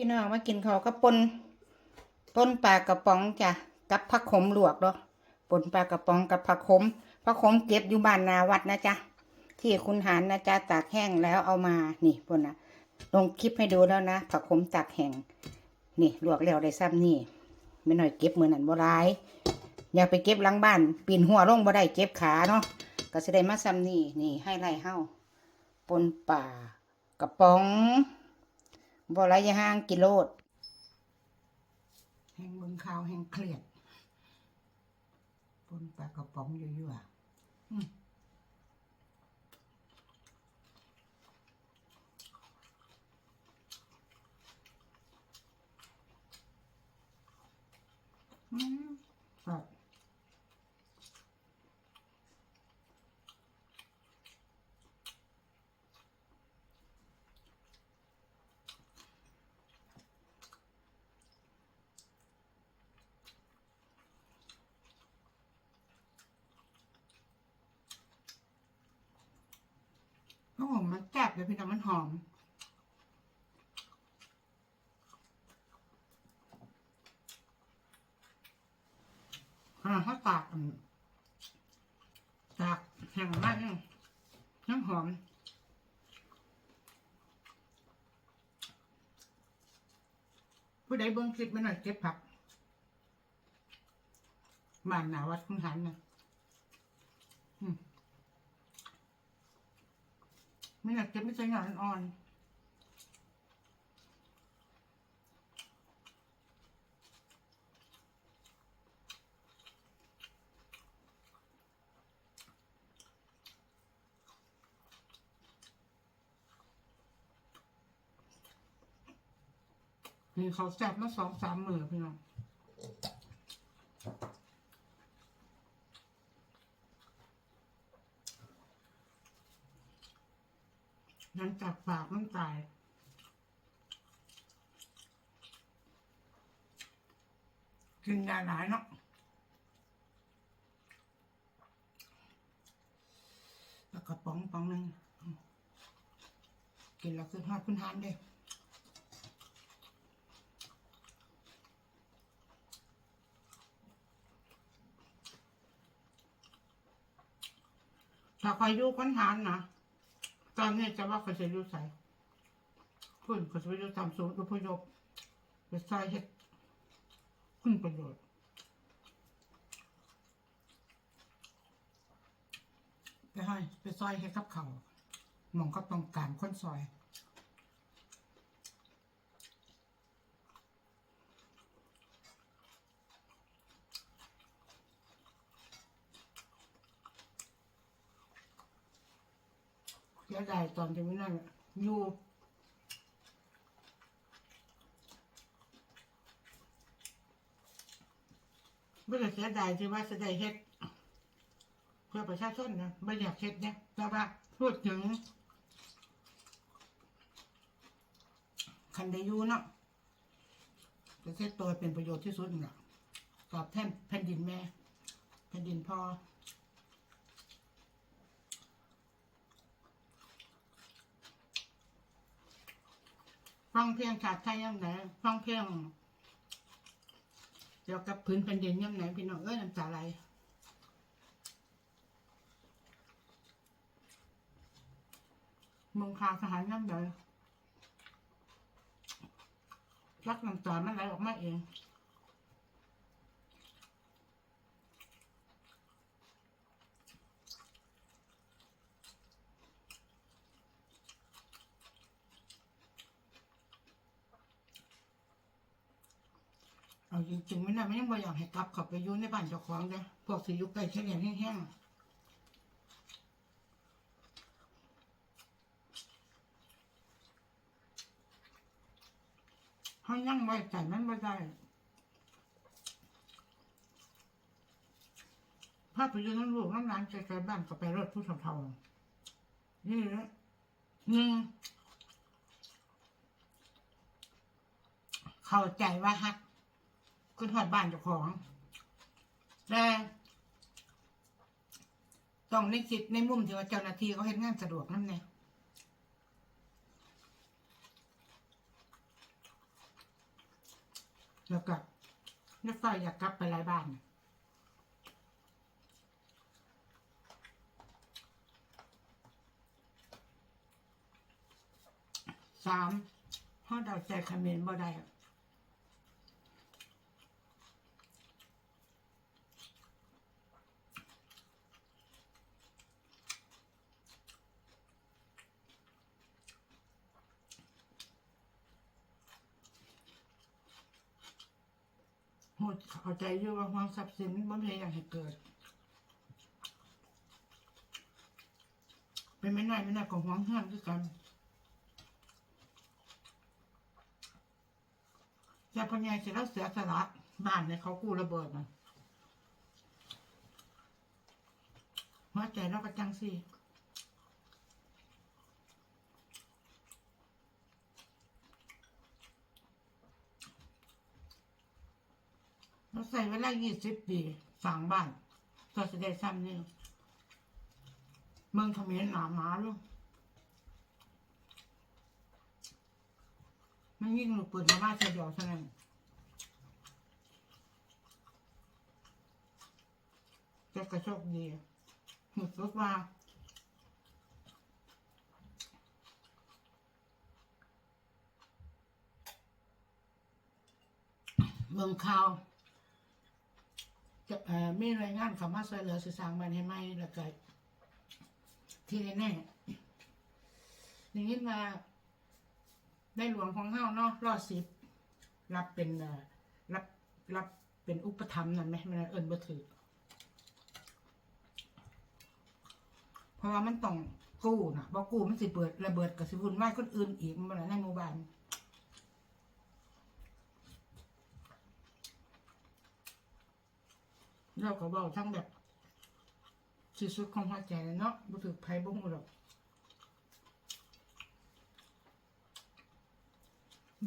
พี่น้องมากินเขากับปนปนปลากระป๋องจ้ะกับผักขมลวกเนาะปนปลากระป๋องกับผักขมผักขมเก็บอยู่บ้านนาวัดนะจ๊ะที่คุณหารนะจ๊ะตากแห้งแล้วเอามานี่ปนนะลงคลิปให้ดูแล้วนะผักขมตากแห้งนี่ลวกแล้วได้ซ้ำนี่ไม่หน่อยเก็บมือนั่นบ่ร้ายอย่าไปเก็บหลังบ้าน ปีนหัวลงบ่ได้เจ็บขาเนาะก็จะได้มาซ้ำนี่นี่ให้ไล่เฮาปนป่ากระป๋อง บ่ไรยาห่างกิโลดแห่งเบิ่งข่าวแห่งเครียดปนปลากระป๋องยั่วๆอืมอืมครับโอ้โหมันแซ่บ เลยพี่น้องมันหอมอ่าดถ้าตากตากแห้งมากเนี่ยน้ำหอมผู้ใดเบิ่งคลิปม่หน่อยเก็บผักบ้านหนาวัดคุณหันนะอืม ไม่อยากเก็บไม่ใช่งานอ่อนนี่เขาแซ่บมาสองสามหมือพี่น้อง หลังจากปากมันตายกินยาหลายเนาะแล้วก็ป๋องป๋องหนึ่งกินแล้วคือทอดพื้นทานเด้ถ้าใครอยู่ค้นหานนะ ตอนนี้จะว่าเขาจะรู้ใส่คุณเขาจะไปอยู่ตามศูนย์อพยพไปใส่เห็ดคุณประโยชน์ไปให้ไปซอยเห็ดกับเขาหมองก็ต้องการคนซอย สียดายตอนที่ไม่นั่นอยู่ไม่ได้เสียดายที่ว่าจะได้เฮ็ด เพื่อประชาชนนะไม่อยากเฮ็ดเนี่ยแต่ว่าพูดถึงคันได้อยู่เนาะจะเฮ็ดตัวเป็นประโยชน์ที่สุดนะตอบแทนแผ่นดินแม่ แผ่นดินพ่อ ฟังเพลงชาติไทยยังไหนฟังเพลงเกี่ยวกับพื้นแผ่นดินยังไหนพี่น้องเอ้ยน้ำตาไหลเมึงคาวทหารยังไหนรักน้ำตามันไหลออกมาเอง เอาจริงๆไม่น่าไม่ยังบ่อยากให้กลับเขับไปอยุ่ในบ้านเจ้าของเด้อพวกสิอยุกใกล้เฉลี่ยแห้งๆเขายังไว้ใจมันไม่ได้ภาพไปอยืนนั่นลูกนั่นร้านไกลๆบ้านก็ไปรถผู้เฒ่าๆนี่นะหนึ่งเข้าใจว่าฮัก ขึ้นหอดบ้านเจ้าของแต่ต้องในคิดในมุมที่ว่าเจ้าหน้าที่เขาเห็นงานสะดวกนั่นไงแล้วก็นักไฟอยากกลับไปหลายบ้านสามห้าดาวใจคอมเมนต์บ่ได้ ดเข้าใจอยู่ว่าความทรัพย์สินบ่มีอย่างให้เกิด เป็นไม่น่าไม่น่าของหวงเฮือนคือกันแต่พอไงจะแล้วเสียสละบ้านเนี่ยเขากู้ระเบิดนะหัวใจเราก็จังสิ เวลายี่สิบปีสั่งบ้านก็จะได้ซ้ำนี่เมืองเขมรหนาหมาลูกมันยิ่งหลูกปืนมาบ้านเสียเดียวเท่านั้นแต่ก็โชคดีหมุดรู้ว่าเมืองข่าว มีรายงานคำว่าช่วยเหลือสื่อสารบันให้ไหมแล้วก็ที่แน่ๆอย่างนี้มาในหลวงของเฮาเนาะรอดสิบรับเป็นรับรับเป็นอุปถัมนั่นไหมมันเอิญบ่ถือเพราะว่ามันต้องกู้นะบ่กู้มันสิเปิดระเบิดกับสิวุ่นวายคนอื่นอีกมันบ่ได้ในหมู่บ้าน เราก็บอกทั้งแบบสิสุดของหัวใจเนาะบ่ถือไผบ่ฮู้หรอก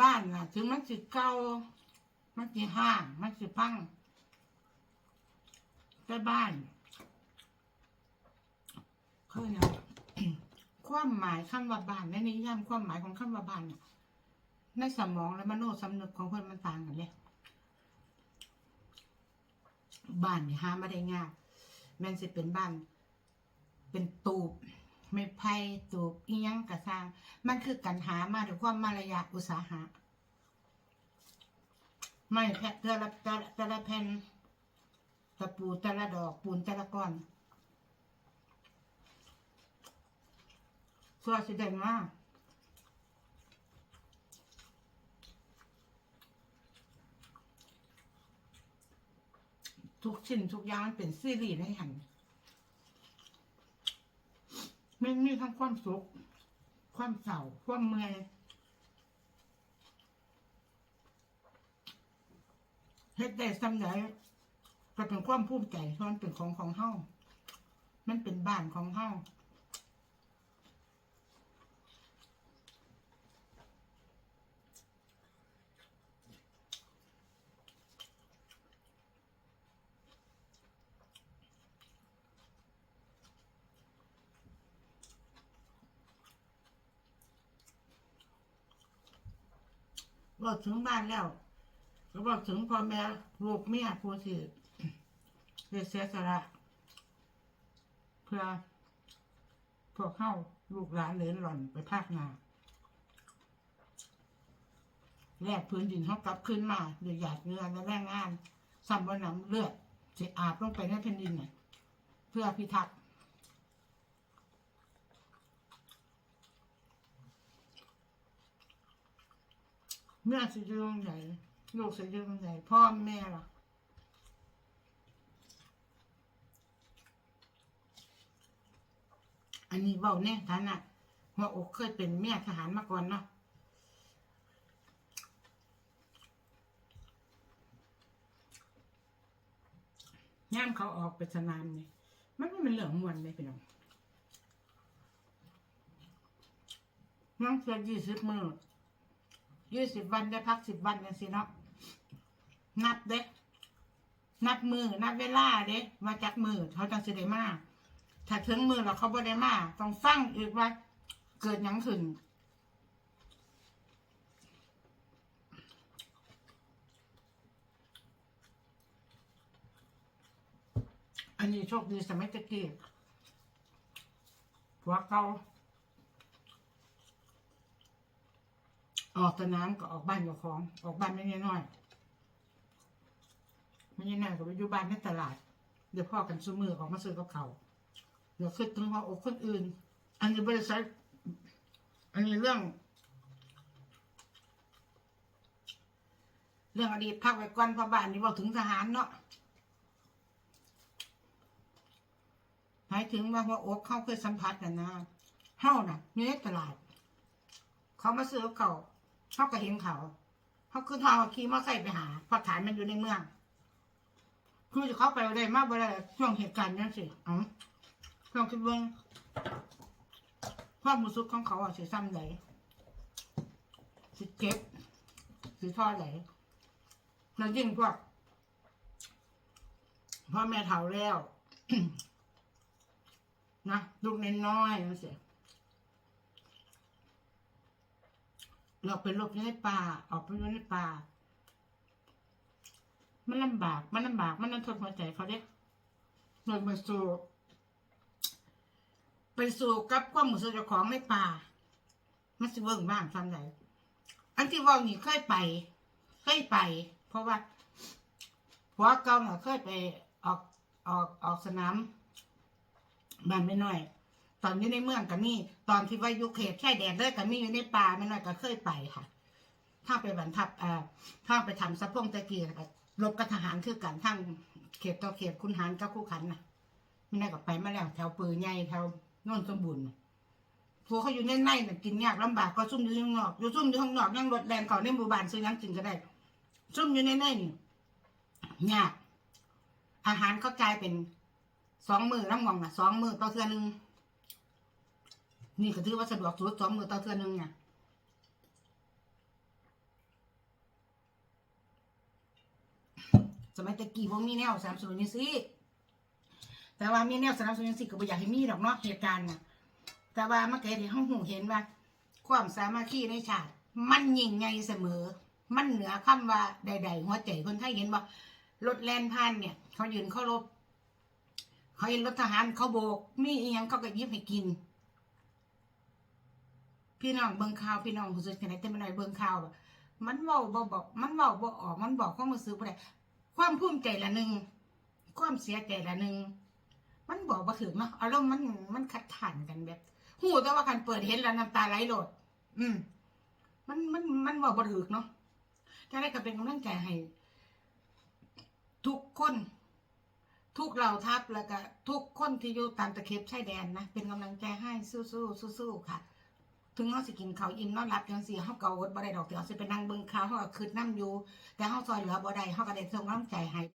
บ้านน่ะ ถึงมันสิเก่ามันสิห้าง มันสิพังแต่บ้านคือนี่ยความหมายคำว่าบ้านในนิยามความหมายของคำว่าบ้านเนี่ยในสมองและมโนสำนึกของคนมันต่างกันเลย บ้านนี่ยหาไม่ได้ง่ายแมันสิเป็นบ้าน เป็นตูบไม่ไผ่ตูบอียังกระสร้าง มันคือการหามาด้วยความมารยาอุตสาหะ ไม่แพะแต่ละแต่ละแต่ละแผ่นตะปูแต่ละดอกปูนแต่ละก้อนสวนสิเด่นมาก ทุกชิ้นทุกอย่างเป็นซีรีส์ในหันมันมีทั้งความสุข ความเศร้าความเมื่อยเฮ็ดได้ซ้ำไหนก็เป็นความภูมิใจเพราะมันเป็นของของเฮามันเป็นบ้านของเฮา บอกถึงบ้านแล้วก็บอกถึงพ่อแม่ลูกเมียผู้ที่ได้เสียสละเพื่อพวกเข้าลูกหลานเหลนหล่อนไปภาคนาแลกพื้นดินเขากลับขึ้นมาโดยหยาดเนื้อและแรงงานซ้ำว่าน้ำเลือดจะอาบลงไปในแผ่นดินเพื่อพิทักษ์ แม่สิยืงใหญ่ลูกสิยืงใหญ่พ่อแม่ล่ะอันนี้เบาแน่ฐานะหัวอกเคยเป็นแม่ทหารมาก่อนเนาะย่ามเขาออกไปสนามนี่มันไม่เป็นเหลืองมวนเลยพี่น้องน้องเสียยี่สิบมือ ยี่สิบวันได้พักสิบวันกันสิเนาะนับเด้นับมือนับเวลาเด้มาจากมือเขาจังสิได้มาถ้าถึงมือเราเขาบ่ได้มาต้องฟังอีไว่เกิดยังขึ้นอันนี้โชคดีสมัยตะกี้หัวเข่า ออกสนามก็ออกบ้านกับของ ออกบ้านไม่น้อยไม่น้อยก็ไปอยู่บ้านในตลาด เดี๋ยวพ่อกันซื้อมือออกมาซื้อกับเขาเดี๋ยวคิดถึงว่าโอ้คนอื่น อันนี้บริษัทอันนี้เรื่อง เรื่องอดีตพักไว้ก่อนพราะบ้านนี้บอกถึงทหารเนาะหมายถึงว่าหัวอกเขาเคยสัมผัสกันนะเฮาน่ะอยู่ในตลาด เขามาซื้อกับเขา เขาก็เห็นเขา เขาคือทาขี่มอไซค์ไปหาเพราะฐานมันอยู่ในเมือง คือจะเข้าไปได้มากบ่ได้ช่วงเหตุการณ์นั้นสิอ๋อช่วงคิดเบิ่งความรู้สึกของเขาอะสิซ้ำไหนสิเจ็บสิทอดไหนแล้วยิ่งพวกพ่อแม่เฒ่าแล้ว นะลูกน้อยๆนั่นสิ เราไปหลบอยู่ในป่าออกไปอยู่ในป่า มันลำบาก มันลำบาก มันนั่นทนหัวใจเขาเด้หน่วยมาสู่ไปสู่กับความมือสู่เจ้าของในป่า มันสิเบิ่งบ้างทำไหนอันที่ว่านี่เคยไป เคยไป เพราะว่าผัวเก่าน่ะเคยไปออกออกออกสนามบ้านไม่น้อย อนอยู่ในเมืองก็มี ตอนที่ว่ายู่เขตชายแดนเลยก็มีอยู่ในป่าไม่น้อยก็เคยไปค่ะ ถ้าไปบรรทับอ่าถ้าไปทำสะพงตะกี้ก็รบกับทหารคือกันทั้งเขตต่อเขตคุณหารกับคู่ขันน่ะไม่ได้ก็ไปมาแล้วแถวปืนใหญ่แถวโน่นสมบูรณ์พวกเขาอยู่ในในน่ะกินยากลำบากก็ซุ่มอยู่ข้างนอกอยู่ซุ่มอยู่ข้างนอกยังรถแรงเขาในหมู่บ้านซื้อยังกินก็ได้ ซุ่มอยู่ในในนี่ยากอาหารเขาจ่ายเป็นสองมือน้ำมองน่ะสองมือต่อเทือหนึง นี่ก็ถือว่าสะดวกสุดสองมือต่อเทือหนึงเนี่ยสมัยตะกี้ผมมีแนวสามศูนย์ยังสิแต่ว่ามีแนวสามศูนย์ยังสิก็บ่อยากให้มีดอกเนาะเหตุการณ์นะแต่ว่าเมื่อกี้ที่ห้องหูเห็นว่า ความสามัคคีในชาติ มันยิ่งใหญ่เสมอ มันเหนือคำว่าใด ๆ หัวใจคนไทยเห็นว่ารถแล่นผ่านเนี่ย เขายืนเขารบเขาเห็นรถทหารเขาโบก มีอีหยังเขาก็ยิบให้กิน พี่น้องเบิ่งข่าวพี่น้องผู้สื่อข่าวแต่ไม่น้อยเบิ่งข่าวมันเว้าบ่บอกมันเว้าบ่ออกมันบอกความรู้สึกบ่ได้ความภูมิใจละหนึ่งความเสียใจละหนึ่งมันบอกว่าถึงเนาะอารมณ์มันมันขัดขันกันแบบหูแต่ว่าการเปิดเห็นแล้วน้ำตาไหลโหลด อืม มันมันมันบอกบ่ถึกเนาะจะได้ก็เป็นกำลังใจให้ทุกคน ทุกเหล่าทัพแล้วก็ทุกคนที่อยู่ตามตะเข็บชายแดนนะเป็นกำลังใจให้สู้ๆสู้ๆค่ะ ถึงเขาสิกินข้าวอิ่มนอนหลับจังซี่เฮาก็อดบ่ได้ดอกเดี๋ยวสิไปนั่งเบิ่งข่าวเฮาก็คิดนํอยู่ แต่เฮาซอยเหลือบ่ได้เฮาก็ได้ส่งกำลังใจให้